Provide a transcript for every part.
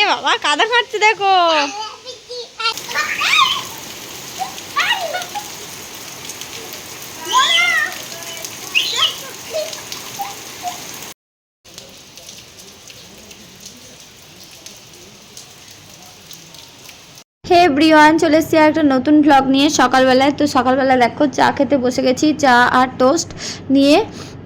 এ বাবা কাদা খাচ্ছে দেখো। এভরিওয়ান চলে এসেছি একটা নতুন ব্লগ নিয়ে সকালবেলায়, তো সকালবেলা দেখো চা খেতে বসে গেছি, চা আর টোস্ট নিয়ে।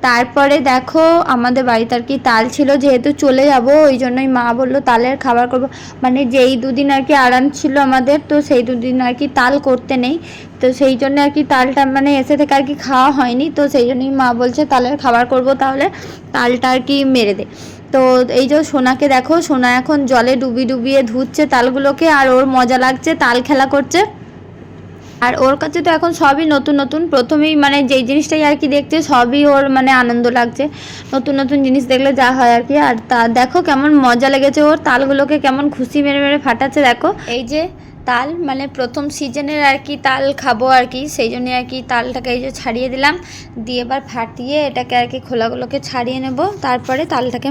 তারপরে দেখো আমাদের বাড়িতে আর কি তাল ছিল, যেহেতু চলে যাব, ওই জন্যই মা বলল তালের খাবার করব। মানে যেই দুদিন আর কি আরাম ছিল আমাদের, তো সেই দুদিন আর কি তাল করতে নেই। তো সেই জন্য আর কি তালটা মানে এসে থেকে আর কি খাওয়া হয়নি, তো সেই জন্যই মা বলছে তালের খাবার করব, তাহলে তালটা আর কি মেরে দে। তো এই যে সোনাকে দেখো, সোনা এখন জলে ডুবি ডুবিয়ে ধুচ্ছে তালগুলোকে আর ওর মজা লাগছে, তাল খেলা করছে। আর ওর কাছে তো এখন সবই নতুন নতুন। প্রথমেই মানে যেই জিনিসটাই আর কি দেখছে, সবই ওর মানে আনন্দ লাগছে। নতুন নতুন জিনিস দেখলে যা হয় আর কি। আর তা দেখো কেমন মজা লেগেছে, ওর তালগুলোকে কেমন খুশি মেরে মেরে ফাটাচ্ছে, দেখো। এই যে তাল মানে প্রথম সিজনের আর কি তাল খাব আর কি, সেই জন্য আর কি তালটাকে এই যে ছাড়িয়ে দিলাম। দিয়ে এবার ফাটিয়ে এটাকে আর কি খোলাগুলোকে ছাড়িয়ে নেব। তারপরে তালটাকে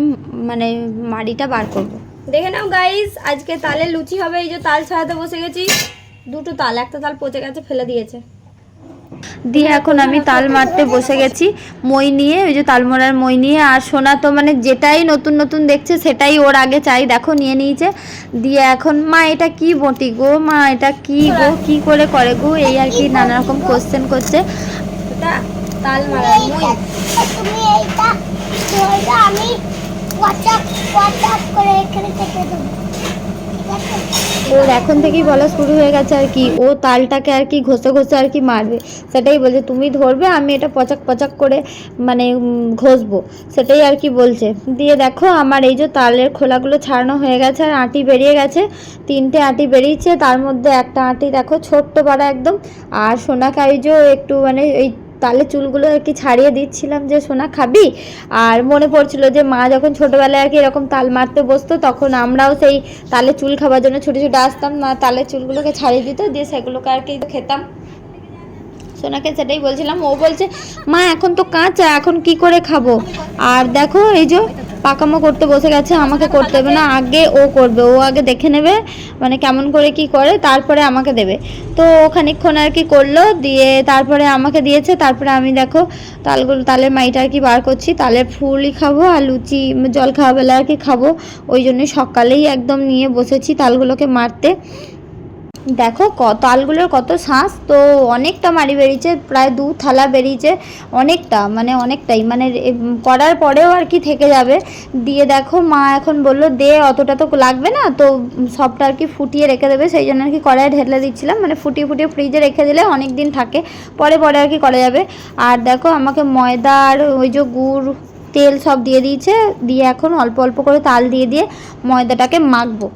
মানে মাড়িটা বার করব। দেখে নাও গাইস আজকে তালে লুচি হবে, এই যে তাল ছাড়াতে বসে গেছি। দুটো তাল একটা তাল পচে গেছে ফেলে দিয়েছে। দিয়ে এখন আমি তাল মারতে বসে গেছি। মই নিয়ে ওই যে তালমোড়ার মই নিয়ে আর সোনা তো মানে যেটাই নতুন নতুন দেখছে সেটাই ওর আগে চাই দেখো নিয়ে নিয়েছে। দিয়ে এখন মা এটা কি বটি গো? মা এটা কি গো? কি করে করে গো? এই আর কি নানা রকম কোশ্চেন করছে। তাল মারার মই। তুমি এইটা আমি হোয়াটসঅ্যাপ হোয়াটসঅ্যাপ করে এখানে কেটে দেবো। ওর এখন থেকেই বলা শুরু হয়ে গেছে আর কি। ও তালটাকে আর কি ঘষে ঘষে আর কি মারবে। সেটাই বলছে, তুমি ধরবে, আমি এটা পচাক পচাক করে মানে ঘষবো। সেটাই আর কি বলছে। দিয়ে দেখো, আমার এই যে তালের খোলাগুলো ছাড়ানো হয়ে গেছে, আর আটি বেরিয়ে গেছে। তিনটে আটি বেরিয়েছে, তার মধ্যে একটা আটি দেখো, ছোট্ট পাড়া একদম। আর সোনাকে এই একটু মানে এই তালে চুলগুলো আর কি ছাড়িয়ে দিচ্ছিলাম যে, সোনা খাবি? আর মনে পড়ছিল যে, মা যখন ছোটোবেলায় আর কি এরকম তাল মারতে বসতো, তখন আমরাও সেই তালে চুল খাওয়ার জন্য ছোটো ছোটো আসতাম, মা তালের চুলগুলোকে ছাড়িয়ে দিত, দিয়ে সেগুলোকে আর কি খেতাম। সোনাকে সেটাই বলছিলাম। ও বলছে, মা, এখন তো কাঁচা, এখন কি করে খাব? আর দেখো, এই যে পাকামো করতে বসে গেছে, আমাকে করতে হবে না, আগে ও করবে, ও আগে দেখে নেবে মানে কেমন করে কি করে, তারপরে আমাকে দেবে। তো খানিকক্ষণ আর কি করল, দিয়ে তারপরে আমাকে দিয়েছে, তারপরে আমি দেখো তালগুলো, তালের মাইটা আর কি বার করছি তালের ফুলই খাব আর লুচি জল খাওয়া বেলা আর কি খাব, ওই জন্যই সকালেই একদম নিয়ে বসেছি তালগুলোকে মারতে। দেখো তালগুলোর কত শ্বাস তো অনেকটা মারি বেরিয়েছে, প্রায় দু থালা বেরিয়েছে, অনেকটা মানে অনেকটাই মানে করার পরেও আর কি থেকে যাবে। দিয়ে দেখো, মা এখন বলল, দে, অতটা তো লাগবে না। তো সবটা আর কি ফুটিয়ে রেখে দেবে, সেই জন্য আর কি কড়াইয়ে ঢেলে দিচ্ছিলাম মানে ফুটিয়ে ফুটিয়ে ফ্রিজে রেখে দিলে অনেক দিন থাকে, পরে পরে আর কি করা যাবে। আর দেখো, আমাকে ময়দা আর ওই যে গুড় তেল সব দিয়ে দিয়েছে, দিয়ে এখন অল্প অল্প করে তাল দিয়ে দিয়ে ময়দাটাকে মাখবো।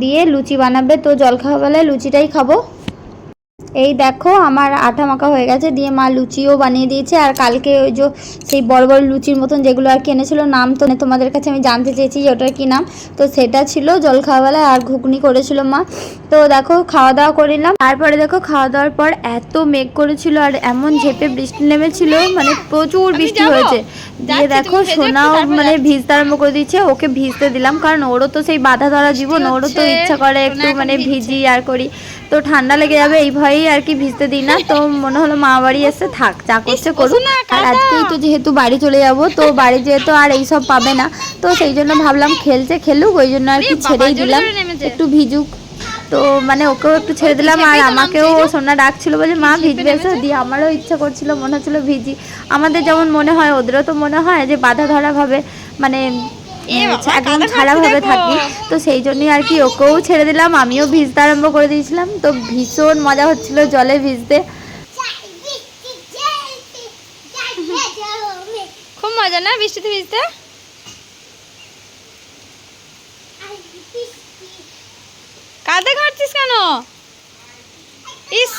দিয়ে লুচি বানাবে, তো জল খাওয়া বেলায় লুচিটাই খাব। এই দেখো আমার আটা মাখা হয়ে গেছে দিয়ে মা লুচিও বানিয়ে দিয়েছে আর কালকে ওই যে সেই বড় বড় লুচির মতন যেগুলো আর কি এনেছিল নাম তো নেই, তোমাদের কাছে আমি জানতে চেয়েছি যে ওটার কি নাম। তো সেটা ছিল জল খাওয়া বেলায় আর ঘুগনি করেছিল মা। তো দেখো খাওয়া দাওয়া করিলাম তারপরে দেখো খাওয়া দাওয়ার পর এত মেঘ করেছিল আর এমন ঝেপে বৃষ্টি নেমেছিল মানে প্রচুর বৃষ্টি হয়েছে। দিয়ে দেখো সোনাও মানে ভিজতে আরম্ভ করে দিচ্ছে ওকে ভিজতে দিলাম কারণ ওরও তো সেই বাধা ধরা জীবন ওরও তো ইচ্ছা করে একটু মানে ভিজি আর করি। তো ঠান্ডা লেগে যাবে এই ভয়েই আর কি ভিজতে দিই না। তো মনে হলো মা বাড়ি এসে থাক যা করছে করুক। আর আজকেই তো যেহেতু বাড়ি চলে যাব তো বাড়ি যেহেতু আর এইসব পাবে না তো সেই জন্য ভাবলাম খেলছে খেলুক ওই জন্য আর কি ছেড়েই দিলাম একটু ভিজুক। তো মানে ওকেও একটু ছেড়ে দিলাম আর আমাকেও সোনা ডাকছিল বলে মা ভিজবে এসে দিয়ে আমারও ইচ্ছা করছিল মনে হচ্ছিল ভিজি। আমাদের যেমন মনে হয় ওদেরও তো মনে হয় যে বাধা ধরা ভাবে মানে একদম থাকি তো সেই জন্যই আর কি ওকেও ছেড়ে দিলাম আমিও ভিজতে আরম্ভ করে দিয়েছিলাম। তো ভীষণ মজা হচ্ছিল জলে ভিজতে। খুব মজা না বৃষ্টিতে ভিজতে? কাঁদে কাটছিস কেন? ইস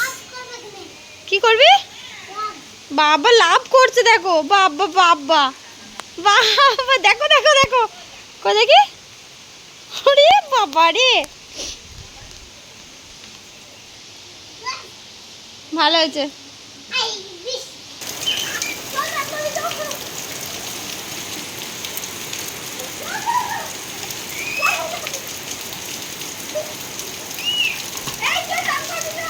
কি করবি? বাবা লাভ করছে দেখো। বাবা বাবা। বাবা দেখো দেখো দেখো। কো দেখি? ওরে বাবা রে। ভালো হয়েছে। আই বিশ চল না তুমি তো এই চল না তুমি তো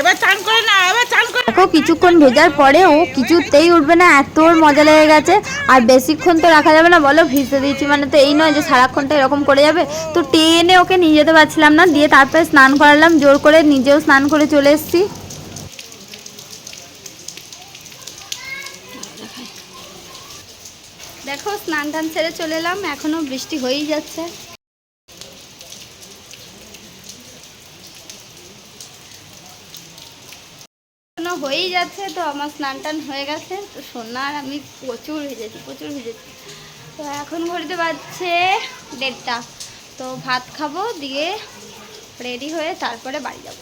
এবার চান করে না এবার চান করে দেখো কিছুক্ষণ ভেজার পরে ও কিছুতেই উঠবে না এত ওর মজা লেগে গেছে। আর বেশিক্ষণ তো রাখা যাবে না বলো ভিজতে দিয়েছি মানে তো এই নয় যে সারাক্ষণটা এরকম করে যাবে। তো টেনে ওকে নিয়ে যেতে পারছিলাম না দিয়ে তারপরে স্নান করালাম জোর করে নিজেও স্নান করে চলে এসেছি। দেখো স্নান টান ছেড়ে চলে এলাম এখনও বৃষ্টি হয়েই যাচ্ছে। এখনও হয়েই যাচ্ছে, তো আমার স্নান টান হয়ে গেছে। তো সোনার আমি প্রচুর ভেজেছি প্রচুর ভেজেছি। তো এখন ঘড়িতে বাজছে দেড়টা। তো ভাত খাব, দিয়ে রেডি হয়ে তারপরে বাড়ি যাব।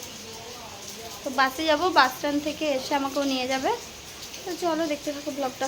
তো বাসে যাব, বাস স্ট্যান্ড থেকে এসে আমাকেও নিয়ে যাবে। তো চলো দেখতে থাকো ব্লগটা।